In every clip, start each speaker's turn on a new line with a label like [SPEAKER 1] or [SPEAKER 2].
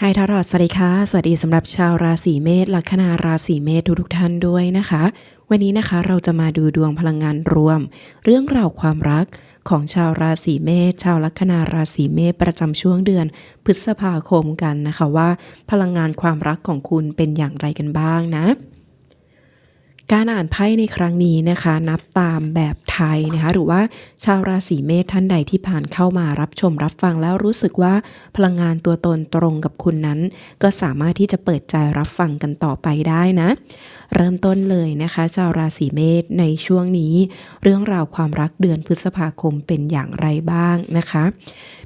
[SPEAKER 1] ไฮทารอดสวัสดีค่ะ สวัสดีสำหรับชาวราศีเมษลัคนาราศีเมษทุกๆท่านด้วยนะคะ วันนี้นะคะเราจะมาดูดวงพลังงานรวม เรื่องราวความรักของชาวราศีเมษชาวลัคนาราศีเมษประจำช่วงเดือน พฤษภาคมกันนะคะว่า พลังงานความรักของคุณเป็นอย่างไรกันบ้างนะ การอ่านไพ่ในครั้งนี้นะคะ นับตามแบบไทยนะคะ หรือว่าชาวราศีเมษท่านใดที่ผ่านเข้ามารับชมรับฟังแล้วรู้สึกว่าพลังงานตัวตนตรงกับคุณนั้น ก็สามารถที่จะเปิดใจรับฟังกันต่อไปได้นะ เริ่มต้นเลยนะคะ ชาวราศีเมษในช่วงนี้ เรื่องราวความรักเดือนพฤษภาคมเป็นอย่างไรบ้างนะคะ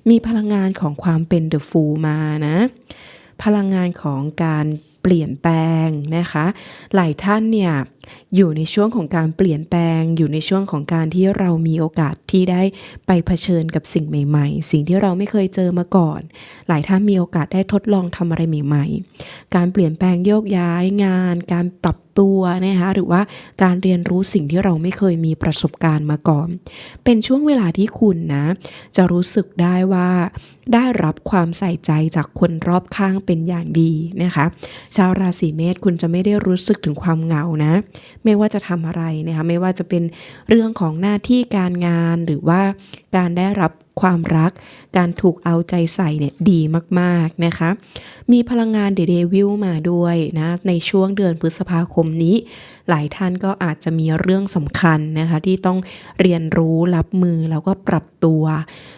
[SPEAKER 1] มีพลังงานของความเป็นเดอะฟูมานะ พลังงานของการเปลี่ยนแปลงนะคะ หลายท่านเนี่ยอยู่ในช่วงของการเปลี่ยนแปลง อยู่ในช่วงของการที่เรามีโอกาสที่ได้ไปเผชิญกับสิ่งใหม่ๆ สิ่งที่เราไม่เคยเจอมาก่อน หลายท่านมีโอกาสได้ทดลองทำอะไรใหม่ ๆ การเปลี่ยนแปลงโยกย้ายงาน การปรับตัวนะคะหรือว่าการเรียนรู้สิ่งที่เราไม่เคยมีประสบการณ์มาก่อน เป็นช่วงเวลาที่คุณนะ จะรู้สึกได้ว่าได้รับความใส่ใจจากคนรอบข้างเป็นอย่างดีนะคะ ชาวราศีเมษคุณจะไม่ได้รู้สึกถึงความเหงานะไม่ว่าจะทำอะไรนะคะไม่ว่าจะเป็นเรื่องของหน้าที่การงานหรือว่าการได้รับความรัก การถูกเอาใจใส่เนี่ยดีมากๆนะคะ มีพลังงานเดเดวิลมาด้วยนะในช่วงเดือนพฤษภาคมนี้ หลายท่านก็อาจจะมีเรื่องสำคัญนะคะที่ต้องเรียนรู้รับมือแล้วก็ปรับตัว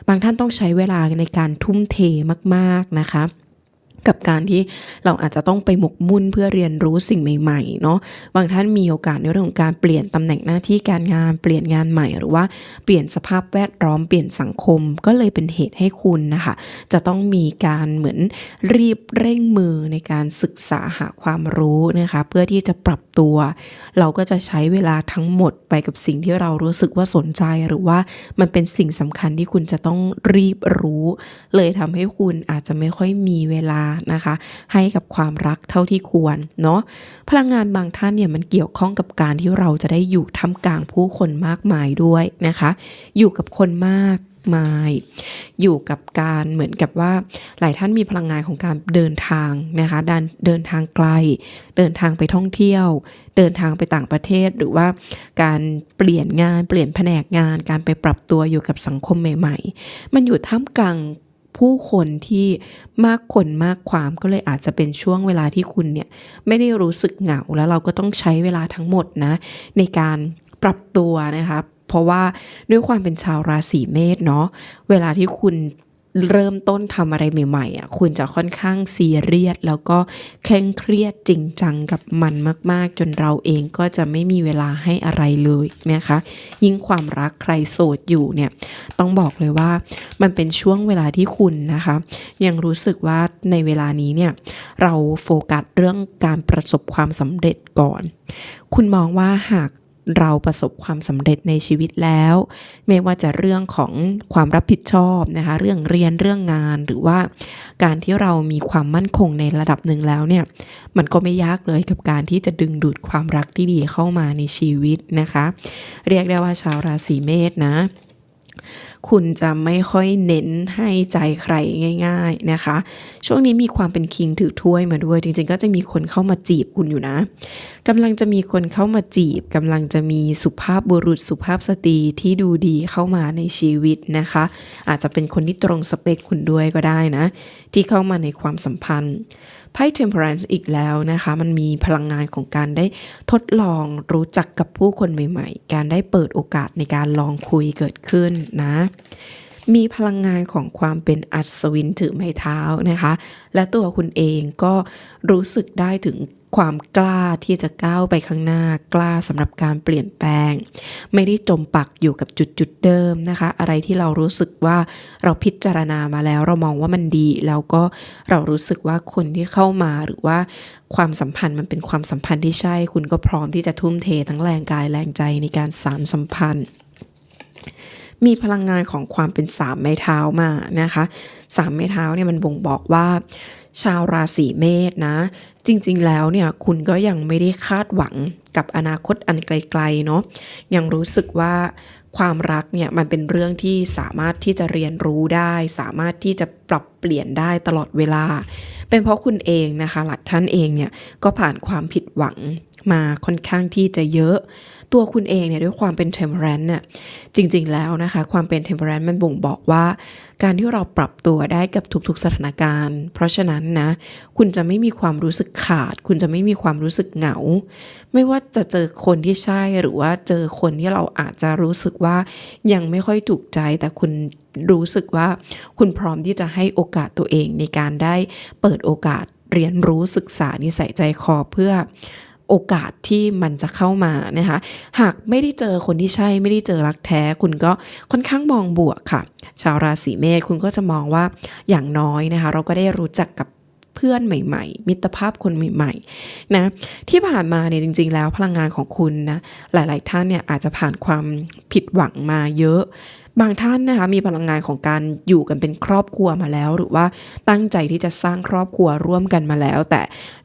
[SPEAKER 1] บางท่านต้องใช้เวลาในการทุ่มเทมากๆนะคะ กับการที่เราอาจจะต้องไปหมกมุ่นเพื่อเรียนรู้สิ่งใหม่ๆเนาะบางท่านมีโอกาสในเรื่องของการเปลี่ยนตำแหน่งหน้าที่การงานเปลี่ยนงานใหม่ หรือว่าเปลี่ยนสภาพแวดล้อมเปลี่ยนสังคมก็เลยเป็นเหตุให้คุณนะคะ จะต้องมีการเหมือนรีบเร่งมือในการศึกษาหาความรู้นะคะ เพื่อที่จะปรับตัว เราก็จะใช้เวลาทั้งหมดไปกับสิ่งที่เรารู้สึกว่าสนใจหรือว่ามันเป็นสิ่งสำคัญที่คุณจะต้องรีบรู้ เลยทำให้คุณอาจจะไม่ค่อยมีเวลานะคะ ให้กับความรักเท่าที่ควรเนาะพลังงานบางท่านเนี่ยมันเกี่ยวข้องกับการที่เราจะได้อยู่ท่ามกลางผู้คนมากมายด้วยนะคะ อยู่กับคนมากมายอยู่กับการเหมือนกับว่าหลายท่านมีพลังงานของการเดินทางนะคะเดินเดินทางไกล เดินทางไปท่องเที่ยว เดินทางไปต่างประเทศหรือว่าการเปลี่ยนงานเปลี่ยนแผนกงาน การไปปรับตัวอยู่กับสังคมใหม่ ๆ มันอยู่ท่ามกลาง ผู้คนที่มากคนมากความก็เลยอาจจะเป็นช่วงเวลาที่คุณเนี่ยไม่ได้รู้สึกเหงาแล้วเราก็ต้องใช้เวลาทั้งหมดนะ ในการปรับตัวนะคะเพราะว่าด้วยความเป็นชาวราศีเมษเนาะเวลาที่คุณ เริ่มต้นทำอะไรใหม่ๆอะคุณจะค่อนข้างซีเรียสแล้วก็เคร่งเครียดจริงจังกับมันมากๆ จนเราเองก็จะไม่มีเวลาให้อะไรเลยนะคะ ยิ่งความรักใครโสดอยู่เนี่ยต้องบอกเลยว่ามันเป็นช่วงเวลาที่คุณนะคะ ยังรู้สึกว่าในเวลานี้เนี่ยเราโฟกัสเรื่องการประสบความสำเร็จก่อน คุณมองว่าหาก เราประสบความสำเร็จในชีวิตแล้ว ไม่ว่าจะเรื่องของความรับผิดชอบนะคะเรื่องเรียนเรื่องงานหรือว่าการที่เรามีความมั่นคงในระดับหนึ่งแล้วเนี่ยมันก็ไม่ยากเลยกับการที่จะดึงดูดความรักที่ดีเข้ามาในชีวิตนะคะ เรียกได้ว่าชาวราศีเมษนะ คุณจะไม่ค่อยเน้นให้ใจใครง่าย ๆนะคะ ช่วงนี้มีความเป็นคิงถือถ้วยมาด้วย จริง ๆ ก็จะมีคนเข้ามาจีบคุณอยู่นะกำลังจะมีคนเข้ามาจีบกำลังจะมีสุภาพบุรุษสุภาพสตรีที่ดูดีเข้ามาในชีวิตนะคะ อาจจะเป็นคนที่ตรงสเปคคุณด้วยก็ได้นะ ที่เข้ามาในความสัมพันธ์ ไพ่ temperance อีกแล้วนะคะ มันมีพลังงานของการได้ทดลองรู้จักกับผู้คนใหม่ ๆ การได้เปิดโอกาสในการลองคุยเกิดขึ้นนะ มีพลังงานของความเป็นอัศวินถือไม้เท้านะคะ และตัวคุณเองก็รู้สึกได้ถึงความกล้าที่จะก้าวไปข้างหน้ากล้าสำหรับการเปลี่ยนแปลง ไม่ได้จมปักอยู่กับจุดจุดเดิมนะคะ อะไรที่เรารู้สึกว่าเราพิจารณามาแล้ว เรามองว่ามันดี แล้วก็เรารู้สึกว่าคนที่เข้ามาหรือว่าความสัมพันธ์มันเป็นความสัมพันธ์ที่ใช่ คุณก็พร้อมที่จะทุ่มเททั้งแรงกายแรงใจในการสารสัมพันธ์ มีพลังงานของความเป็นสามไม้เท้ามานะคะสามไม้เท้าเนี่ยมันบ่งบอกว่า ชาวราศีเมษนะ จริง ๆ แล้วเนี่ยคุณก็ยังไม่ได้คาดหวังกับอนาคตอันไกลๆเนาะยังรู้สึกว่าความรักเนี่ยมันเป็นเรื่องที่สามารถที่จะเรียนรู้ได้ สามารถที่จะ รับเปลี่ยนได้ตลอดเวลา เป็นเพราะคุณเองนะคะ หลายท่านเองเนี่ยก็ผ่านความผิดหวังมาค่อนข้างที่จะเยอะ ตัวคุณเองเนี่ยด้วยความเป็น temperance เนี่ยจริง ๆ แล้วนะคะ ความเป็น temperance มันบ่งบอกว่า การที่เราปรับตัวได้กับทุกๆสถานการณ์ เพราะฉะนั้นนะ คุณจะไม่มีความรู้สึกขาด คุณจะไม่มีความรู้สึกเหงา ไม่ว่าจะเจอคนที่ใช่หรือว่าเจอคนที่เราอาจจะรู้สึกว่ายังไม่ค่อยถูกใจแต่คุณ รู้สึกว่าคุณพร้อมที่จะให้โอกาสตัวเองในการได้เปิดโอกาสเรียนรู้ศึกษานิสัยใจคอเพื่อโอกาสที่มันจะเข้ามานะคะ หากไม่ได้เจอคนที่ใช่ไม่ได้เจอรักแท้ คุณก็ค่อนข้างมองบวกค่ะ ชาวราศีเมษคุณก็จะมองว่าอย่างน้อยนะคะ เราก็ได้รู้จักกับเพื่อนใหม่ๆ มิตรภาพคนใหม่ๆนะที่ผ่านมาเนี่ยจริง ๆ แล้วพลังงานของคุณนะหลาย ๆ ท่านเนี่ยอาจจะผ่านความผิดหวังมาเยอะ บางท่านนะคะมีพลังงานของการอยู่กันเป็นครอบครัวมาแล้ว หรือว่าตั้งใจที่จะสร้างครอบครัวร่วมกันมาแล้ว แต่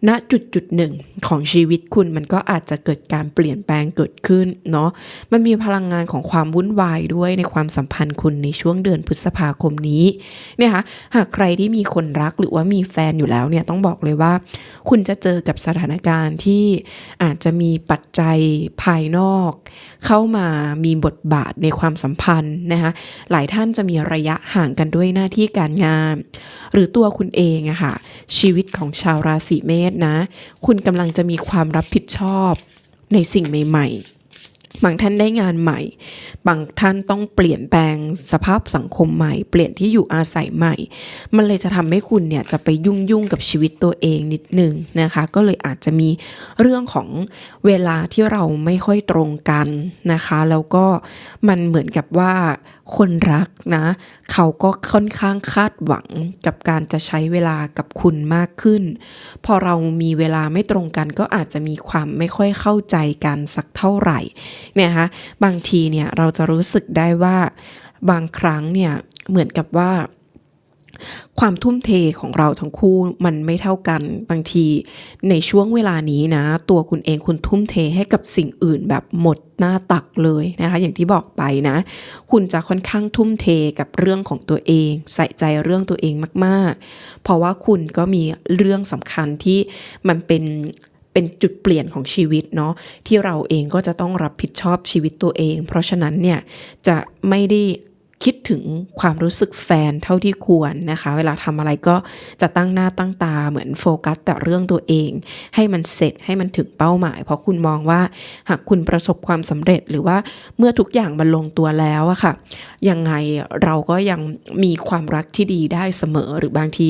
[SPEAKER 1] ณจุดจุดหนึ่งของชีวิตคุณมันก็อาจจะเกิดการเปลี่ยนแปลงเกิดขึ้นเนาะมันมีพลังงานของความวุ่นวายด้วยในความสัมพันธ์คุณในช่วงเดือนพฤษภาคมนี้เนี่ยค่ะหากใครที่มีคนรักหรือว่ามีแฟนอยู่แล้วเนี่ยต้องบอกเลยว่า คุณจะเจอกับสถานการณ์ที่อาจจะมีปัจจัยภายนอก เข้ามามีบทบาทในความสัมพันธ์นะคะหลายท่านจะมีระยะห่างกันด้วยหน้าที่การงาน หรือตัวคุณเองอะค่ะชีวิตของชาวราศีเมษนะ คุณกำลังจะมีความรับผิดชอบในสิ่งใหม่ ๆ บางท่านได้งานใหม่ บางท่านต้องเปลี่ยนแปลงสภาพสังคมใหม่ เปลี่ยนที่อยู่อาศัยใหม่ มันเลยจะทำให้คุณเนี่ยจะไปยุ่งยุ่งกับชีวิตตัวเองนิดนึงนะคะ ก็เลยอาจจะมีเรื่องของเวลาที่เราไม่ค่อยตรงกันนะคะ แล้วก็มันเหมือนกับว่า คนรักนะ เขาก็ค่อนข้างคาดหวังกับการจะใช้เวลากับคุณมากขึ้น พอเรามีเวลาไม่ตรงกันก็อาจจะมีความไม่ค่อยเข้าใจกันสักเท่าไหร่เนี่ยคะบางทีเนี่ยเราจะรู้สึกได้ว่าบางครั้งเนี่ยเหมือนกับว่า ความทุ่มเทของเราทั้งคู่มันไม่เท่ากันบางที ในช่วงเวลานี้นะ ตัวคุณเองคุณทุ่มเทให้กับสิ่งอื่นแบบหมดหน้าตักเลยนะคะ อย่างที่บอกไปนะ คุณจะค่อนข้างทุ่มเทกับเรื่องของตัวเอง ใส่ใจเรื่องตัวเองมากๆ เพราะว่าคุณก็มีเรื่องสำคัญที่มันเป็นเป็นจุดเปลี่ยนของชีวิตเนาะที่เราเองก็จะต้องรับผิดชอบชีวิตตัวเอง เพราะฉะนั้นเนี่ยจะไม่ได้ คิดถึงความรู้สึกแฟนเท่าที่ควรนะคะ เวลาทำอะไรก็จะตั้งหน้าตั้งตาเหมือนโฟกัสแต่เรื่องตัวเอง ให้มันเสร็จให้มันถึงเป้าหมาย เพราะคุณมองว่าหากคุณประสบความสำเร็จหรือว่าเมื่อทุกอย่างมันลงตัวแล้วอะค่ะ ยังไงเราก็ยังมีความรักที่ดีได้เสมอหรือบางที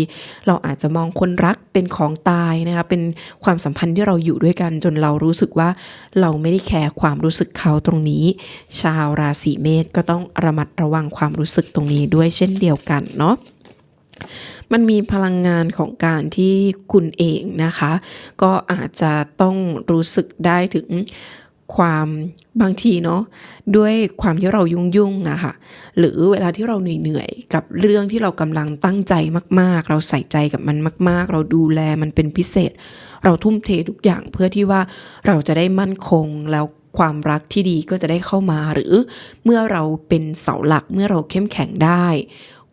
[SPEAKER 1] เราอาจจะมองคนรักเป็นของตายนะคะเป็นความสัมพันธ์ที่เราอยู่ด้วยกันจนเรารู้สึกว่าเราไม่ได้แคร์ความรู้สึกเขาตรงนี้ ชาวราศีเมษก็ต้องระมัดระวังความรู้สึกตรงนี้ด้วยเช่นเดียวกันเนาะมันมีพลังงานของการที่คุณเองนะคะ ก็อาจจะต้องรู้สึกได้ถึงความบางทีเนาะด้วยความที่เรายุ่งยุ่งอะค่ะหรือเวลาที่เราเหนื่อยๆกับเรื่องที่เรากำลังตั้งใจมาก ๆ เราใส่ใจกับมันมาก ๆ เราดูแลมันเป็นพิเศษ เราทุ่มเททุกอย่างเพื่อที่ว่าเราจะได้มั่นคงแล้ว ความรักที่ดีก็จะได้เข้ามาหรือเมื่อเราเป็นเสาหลักเมื่อเราเข้มแข็งได้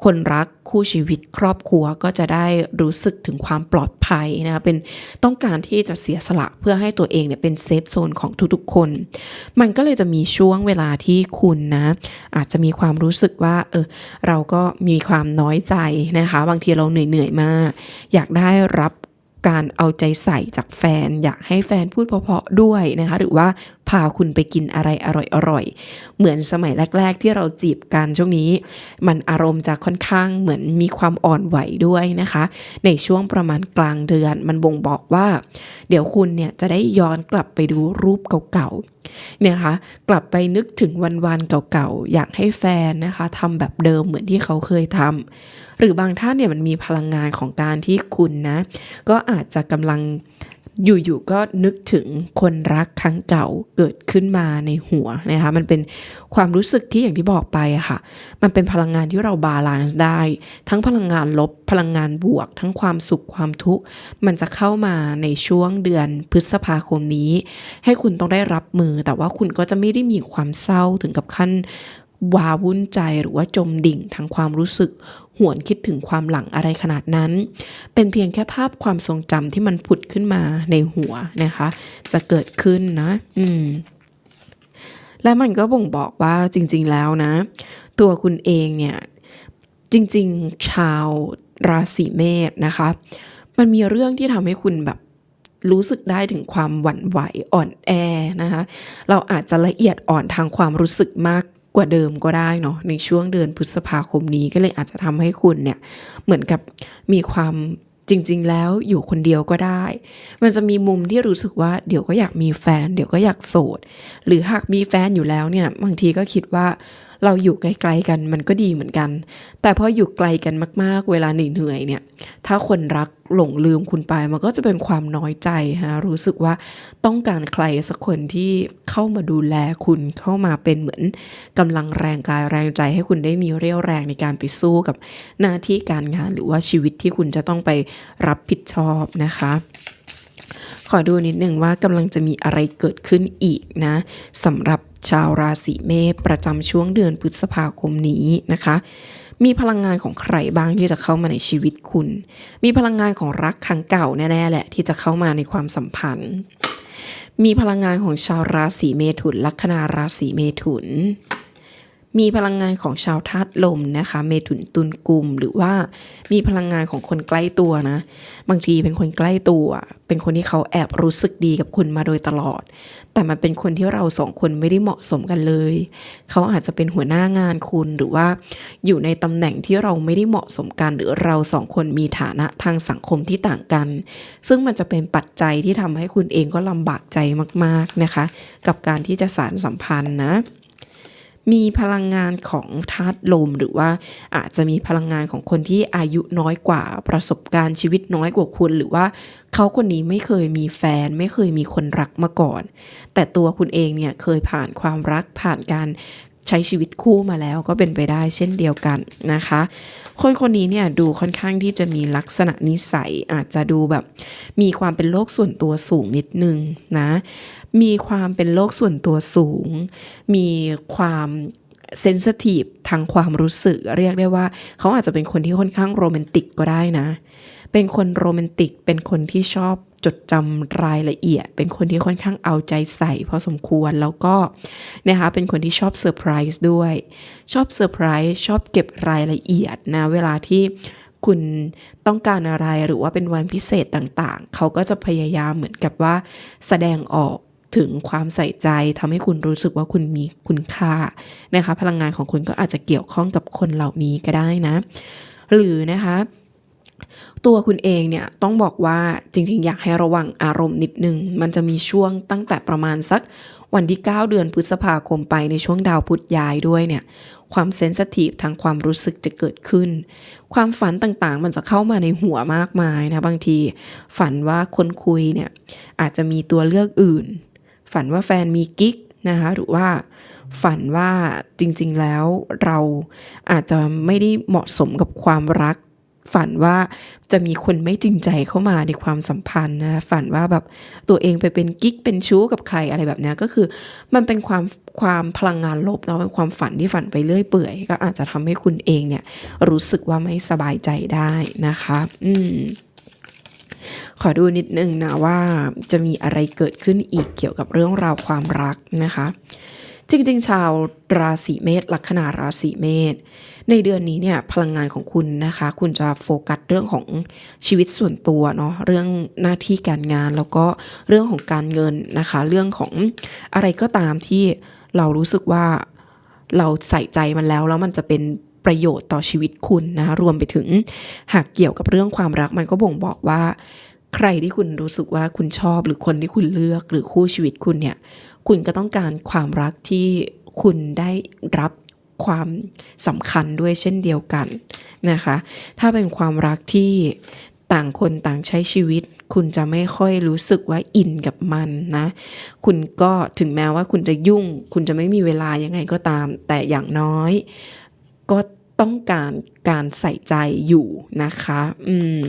[SPEAKER 1] คนรักคู่ชีวิตครอบครัวก็จะได้รู้สึกถึงความปลอดภัยนะคะเป็นต้องการที่จะเสียสละเพื่อให้ตัวเองเนี่ยเป็นเซฟโซนของทุกๆคน มันก็เลยจะมีช่วงเวลาที่คุณนะ อาจจะมีความรู้สึกว่าเออเราก็มีความน้อยใจนะคะ บางทีเราเหนื่อยๆมาก อยากได้รับ การเอาใจใส่จากแฟน อยากให้แฟนพูดเพาะๆด้วยนะคะ หรือว่าพาคุณไปกินอะไรอร่อยๆ เหมือนสมัยแรก ๆ ที่เราจีบกันช่วงนี้ มันอารมณ์จะค่อนข้างเหมือนมีความอ่อนไหวด้วยนะคะ ในช่วงประมาณกลางเดือนมันบ่งบอกว่า เดี๋ยวคุณเนี่ยจะได้ย้อนกลับไปดูรูปเก่าๆ เนี่ยคะกลับไปนึกถึงวันๆเก่าๆ อยากให้แฟนนะคะทำแบบเดิมเหมือนที่เขาเคยทำหรือบางท่านเนี่ยมันมีพลังงานของการที่คุณนะ ก็อาจจะกำลัง อยู่ๆก็นึกถึงคนรักครั้งเก่าเกิดขึ้นมาในหัวนะคะมันเป็นความรู้สึกที่อย่างที่บอกไปอะค่ะ มันเป็นพลังงานที่เราบาลานซ์ได้ ทั้งพลังงานลบพลังงานบวก ทั้งความสุขความทุกข์ มันจะเข้ามาในช่วงเดือนพฤษภาคมนี้ ให้คุณต้องได้รับมือ แต่ว่าคุณก็จะไม่ได้มีความเศร้าถึงกับขั้นวาวุ่นใจหรือว่าจมดิ่งทางความรู้สึก หวนคิดถึงความหลังอะไรขนาดนั้น เป็นเพียงแค่ภาพความทรงจำที่มันผุดขึ้นมาในหัวนะคะ จะเกิดขึ้นนะ อืม และมันก็บ่งบอกว่าจริง ๆ แล้วนะ ตัวคุณเองเนี่ย จริง ๆ ชาวราศีเมษนะคะ มันมีเรื่องที่ทำให้คุณแบบรู้สึกได้ถึงความหวั่นไหวอ่อนแอนะคะ เราอาจจะละเอียดอ่อนทางความรู้สึกมาก กว่าเดิมก็ได้เนาะในช่วงเดือนพฤษภาคมนี้ก็เลยอาจจะทำให้คุณเนี่ยเหมือนกับมีความจริง ๆ แล้วอยู่คนเดียวก็ได้ มันจะมีมุมที่รู้สึกว่าเดี๋ยวก็อยากมีแฟน เดี๋ยวก็อยากโสด หรือหากมีแฟนอยู่แล้วเนี่ยบางทีก็คิดว่า เราอยู่ไกลๆกันมันก็ดีเหมือนกัน แต่พออยู่ไกลกันมากๆ เวลาเหนื่อยๆเนี่ย ถ้าคนรักหลงลืมคุณไปมันก็จะเป็นความน้อยใจนะรู้สึกว่าต้องการใครสักคนที่เข้ามาดูแลคุณเข้ามาเป็นเหมือนกำลังแรงกายแรงใจให้คุณได้มีเรี่ยวแรงในการไปสู้กับหน้าที่การงานหรือว่าชีวิตที่คุณจะต้องไปรับผิดชอบนะคะขอดูนิดหนึ่งว่ากำลังจะมีอะไรเกิดขึ้นอีกนะสำหรับ ชาวราศีเมษประจำช่วงเดือนพฤษภาคมนี้นะคะ มีพลังงานของใครบ้างที่จะเข้ามาในชีวิตคุณ มีพลังงานของรักครั้งเก่าแน่ๆแหละที่จะเข้ามาในความสัมพันธ์ มีพลังงานของชาวราศีเมถุนลัคนาราศีเมถุน มีพลังงานของชาวธาตุลมนะคะ เมถุนตุลกุมหรือว่ามีพลังงานของคนใกล้ตัวนะ บางทีเป็นคนใกล้ตัว เป็นคนที่เขาแอบรู้สึกดีกับคุณมาโดยตลอด แต่มันเป็นคนที่เราสองคนไม่ได้เหมาะสมกันเลย เขาอาจจะเป็นหัวหน้างานคุณหรือว่าอยู่ในตำแหน่งที่เราไม่ได้เหมาะสมกัน หรือเราสองคนมีฐานะทางสังคมที่ต่างกัน ซึ่งมันจะเป็นปัจจัยที่ทำให้คุณเองก็ลำบากใจมาก ๆนะคะ กับการที่จะสารสัมพันธ์นะ มีพลังงานของธาตุลม หรือว่าอาจจะมีพลังงานของคนที่อายุน้อยกว่าประสบการณ์ชีวิตน้อยกว่าคุณ หรือว่าเขาคนนี้ไม่เคยมีแฟน ไม่เคยมีคนรักมาก่อน แต่ตัวคุณเองเนี่ยเคยผ่านความรักผ่านการ ใช้ชีวิตคู่มาแล้วก็เป็นไปได้เช่นเดียวกันนะคะ คนคนนี้เนี่ยดูค่อนข้างที่จะมีลักษณะนิสัยอาจจะดูแบบ มีความเป็นโลกส่วนตัวสูงนิดนึงนะ มีความเป็นโลกส่วนตัวสูง มีความเซนสทีฟทางความรู้สึกเรียกได้ว่า เขาอาจจะเป็นคนที่ค่อนข้างโรแมนติกก็ได้นะ เป็นคนโรแมนติกเป็นคนที่ชอบ จดจำรายละเอียด เป็นคนที่ค่อนข้างเอาใจใส่พอสมควรแล้วก็นะคะเป็นคนที่ชอบเซอร์ไพรส์ด้วย ชอบเซอร์ไพรส์ชอบเก็บรายละเอียดนะเวลาที่คุณต้องการอะไรหรือว่าเป็นวันพิเศษต่างๆ เขาก็จะพยายามเหมือนกับว่า แสดงออกถึงความใส่ใจทำให้คุณรู้สึกว่าคุณมีคุณค่านะคะ พลังงานของคุณก็อาจจะเกี่ยวข้องกับคนเหล่านี้ก็ได้นะ หรือนะคะ ตัวคุณเองเนี่ยต้องบอกว่าจริง ๆ อยากให้ระวังอารมณ์นิดนึง มันจะมีช่วงตั้งแต่ประมาณสักวันที่ 9 เดือนพฤษภาคมไปในช่วงดาวพุธย้ายด้วยเนี่ยความเซนสทีฟทางความรู้สึกจะเกิดขึ้น ความฝันต่างๆ มันจะเข้ามาในหัวมากมายนะบางที ฝันว่าคนคุยเนี่ยอาจจะมีตัวเลือกอื่น ฝันว่าแฟนมีกิ๊กนะคะหรือว่าฝันว่าจริงๆแล้วเราอาจจะไม่ได้เหมาะสมกับความรัก ฝันว่าจะมีคนไม่จริงใจเข้ามาในความสัมพันธ์นะฝันว่าแบบตัวเองไปเป็นกิ๊กเป็นชู้กับใครอะไรแบบนี้ก็คือมันเป็นความความพลังงานลบเนาะเป็นความฝันที่ฝันไปเรื่อยเปื่อย ก็อาจจะทำให้คุณเองเนี่ยรู้สึกว่าไม่สบายใจได้นะคะ อืมขอดูนิดนึงนะว่าจะมีอะไรเกิดขึ้นอีกเกี่ยวกับเรื่องราวความรักนะคะ จริงๆ ชาวราศีเมษลัคนาราศีเมษในเดือนนี้เนี่ยพลังงานของคุณนะคะ คุณจะโฟกัสเรื่องของชีวิตส่วนตัวเนาะเรื่องหน้าที่การงานแล้วก็เรื่องของการเงินนะคะ เรื่องของอะไรก็ตามที่เรารู้สึกว่าเราใส่ใจมันแล้วแล้วมันจะเป็นประโยชน์ต่อชีวิตคุณนะคะรวมไปถึงหากเกี่ยวกับเรื่องความรักมันก็บ่งบอกว่า ใครที่คุณรู้สึกว่าคุณชอบหรือคนที่คุณเลือกหรือคู่ชีวิตคุณเนี่ย คุณก็ต้องการความรักที่คุณได้รับความสำคัญด้วยเช่นเดียวกันนะคะ ถ้าเป็นความรักที่ต่างคนต่างใช้ชีวิต คุณจะไม่ค่อยรู้สึกว่าอินกับมันนะ คุณก็ถึงแม้ว่าคุณจะยุ่ง คุณจะไม่มีเวลายังไงก็ตาม แต่อย่างน้อย ก็ต้องการการใส่ใจอยู่นะคะ อืม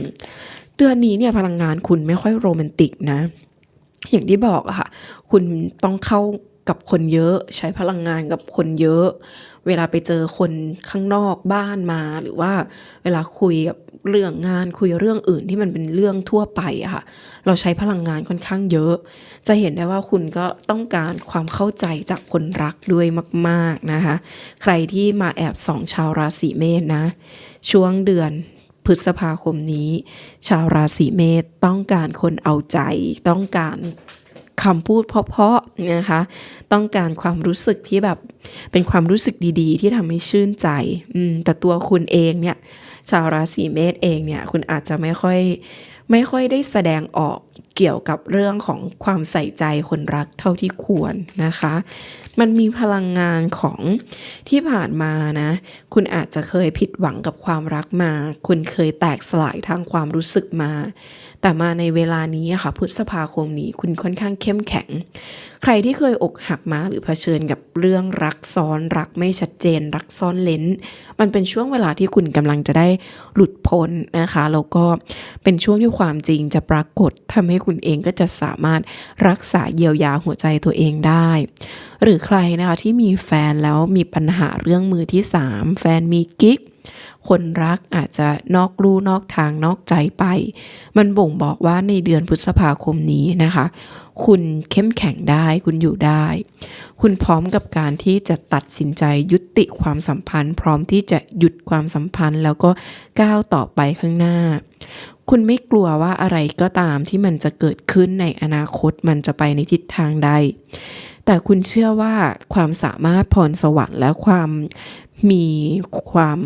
[SPEAKER 1] เดือนนี้เนี่ยพลังงานคุณไม่ค่อยโรแมนติกนะ อย่างที่บอกอะค่ะ คุณต้องเข้ากับคนเยอะใช้พลังงานกับคนเยอะ เวลาไปเจอคนข้างนอกบ้านมา หรือว่าเวลาคุยกับเรื่องงานคุยเรื่องอื่นที่มันเป็นเรื่องทั่วไปอะค่ะ เราใช้พลังงานค่อนข้างเยอะ จะเห็นได้ว่าคุณก็ต้องการความเข้าใจจากคนรักด้วยมาก ๆนะคะ ใครที่มาแอบสองชาวราศีเมษนะ ช่วงเดือน พฤษภาคมนี้ ชาวราศีเมษต้องการคนเอาใจ ต้องการคำพูดเพาะๆนะคะ ต้องการความรู้สึกที่แบบเป็นความรู้สึกดีๆ ที่ทำให้ชื่นใจแต่ตัวคุณเองเนี่ย ชาวราศีเมษเองเนี่ย คุณอาจจะไม่ค่อยไม่ค่อยได้แสดงออก เกี่ยวกับเรื่องของความใส่ใจคนรักเท่าที่ควรนะคะ มันมีพลังงานของที่ผ่านมานะ คุณอาจจะเคยผิดหวังกับความรักมา คุณเคยแตกสลายทางความรู้สึกมา แต่มาในเวลานี้ค่ะพฤษภาคมนี้คุณค่อนข้างเข้มแข็ง ใครที่เคยอกหักมาหรือเผชิญกับเรื่องรักซ้อนรักไม่ชัดเจน รักซ่อนเลนมันเป็นช่วงเวลาที่คุณกำลังจะได้หลุดพ้นนะคะแล้วก็เป็นช่วงที่ความจริงจะปรากฏทำให้คุณเองก็จะสามารถรักษาเยียวยาหัวใจตัวเองได้ หรือใครนะคะที่มีแฟนแล้วมีปัญหาเรื่องมือที่สามแฟนมีกิ๊กคนรักอาจจะนอกลู่นอกทางนอกใจไป มันบ่งบอกว่าในเดือนพฤษภาคมนี้นะคะ คุณเข้มแข็งได้คุณอยู่ได้ คุณพร้อมกับการที่จะตัดสินใจยุติความสัมพันธ์ พร้อมที่จะหยุดความสัมพันธ์แล้วก็ก้าวต่อไปข้างหน้า คุณไม่กลัวว่าอะไรก็ตามที่มันจะเกิดขึ้นในอนาคตมันจะไปในทิศทางใด แต่คุณเชื่อว่าความสามารถพรสวรรค์และความมีความ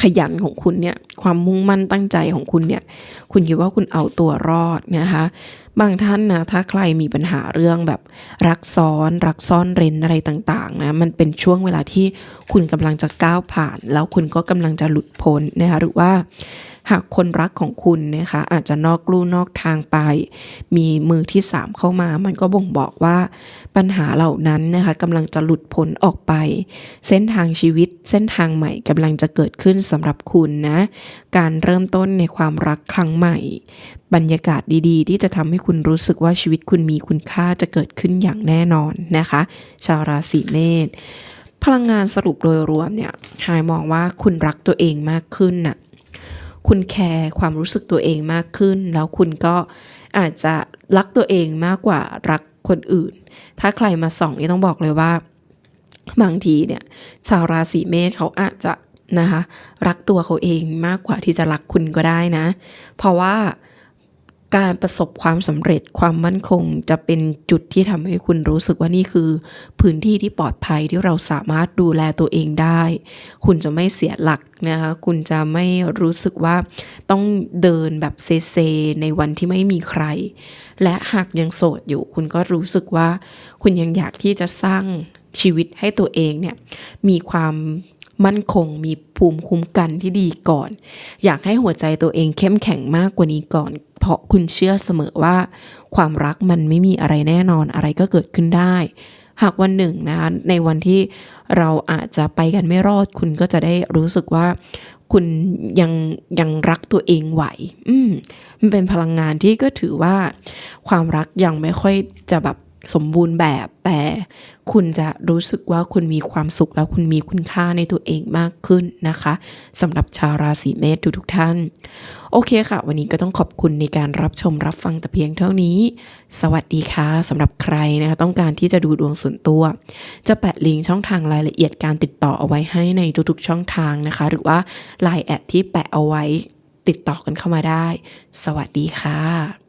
[SPEAKER 1] ขยันของคุณเนี่ย ความมุ่งมั่นตั้งใจของคุณเนี่ย คุณคิดว่าคุณเอาตัวรอดนะคะ บางท่านนะ ถ้าใครมีปัญหาเรื่องแบบรักซ้อน รักซ่อนเร้นอะไรต่างๆนะ มันเป็นช่วงเวลาที่คุณกำลังจะก้าวผ่าน แล้วคุณก็กำลังจะหลุดพ้นนะคะ หรือว่า หากคนรักของคุณนะคะอาจจะนอกลู่นอกทางไป มีมือที่สามเข้ามา มันก็บ่งบอกว่าปัญหาเหล่านั้นนะคะกำลังจะหลุดพ้นออกไป เส้นทางชีวิต เส้นทางใหม่กำลังจะเกิดขึ้นสำหรับคุณนะ การเริ่มต้นในความรักครั้งใหม่ บรรยากาศดีๆ ที่จะทำให้คุณรู้สึกว่าชีวิตคุณมีคุณค่าจะเกิดขึ้นอย่างแน่นอนนะคะ ชาวราศีเมษพลังงานสรุปโดยรวมเนี่ยหายมองว่าคุณรักตัวเองมากขึ้นน่ะ คุณแคร์ความรู้สึกตัวเองมากขึ้น แล้วคุณก็อาจจะรักตัวเองมากกว่ารักคนอื่น ถ้าใครมาส่องนี่ต้องบอกเลยว่า บางทีเนี่ยชาวราศีเมษเขาอาจจะนะคะรักตัวเขาเองมากกว่าที่จะรักคุณก็ได้นะ เพราะว่า การประสบความสำเร็จความมั่นคง จะเป็นจุดที่ทำให้คุณรู้สึกว่านี่คือ พื้นที่ที่ปลอดภัยที่เราสามารถดูแลตัวเองได้ คุณจะไม่เสียหลักนะคะคุณจะไม่รู้สึกว่าต้องเดินแบบเซเซในวันที่ไม่มีใคร และหากยังโสดอยู่ คุณก็รู้สึกว่า คุณยังอยากที่จะสร้างชีวิตให้ตัวเองเนี่ยมีความ มั่นคงมีภูมิคุ้มกันที่ดีก่อน อยากให้หัวใจตัวเองเข้มแข็งมากกว่านี้ก่อน เพราะคุณเชื่อเสมอว่า ความรักมันไม่มีอะไรแน่นอนอะไรก็เกิดขึ้นได้ หากวันหนึ่งนะคะในวันที่เราอาจจะไปกันไม่รอด คุณก็จะได้รู้สึกว่าคุณยังยังรักตัวเองไหว อืมมันเป็นพลังงานที่ก็ถือว่า ความรักยังไม่ค่อยจะแบบ สมบูรณ์แบบแต่คุณจะรู้สึกว่าคุณมีความสุขแล้วคุณมีคุณค่าในตัวเองมากขึ้นนะคะสำหรับชาวราศีเมษทุกๆท่าน โอเคค่ะ วันนี้ก็ต้องขอบคุณในการรับชมรับฟังแต่เพียงเท่านี้ สวัสดีค่ะสำหรับใครนะคะต้องการที่จะดูดวงส่วนตัว จะแปะลิงก์ช่องทางรายละเอียดการติดต่อเอาไว้ให้ในทุกๆช่องทางนะคะ หรือว่า Line แอดที่แปะเอาไว้ติดต่อกันเข้ามาได้ สวัสดีค่ะ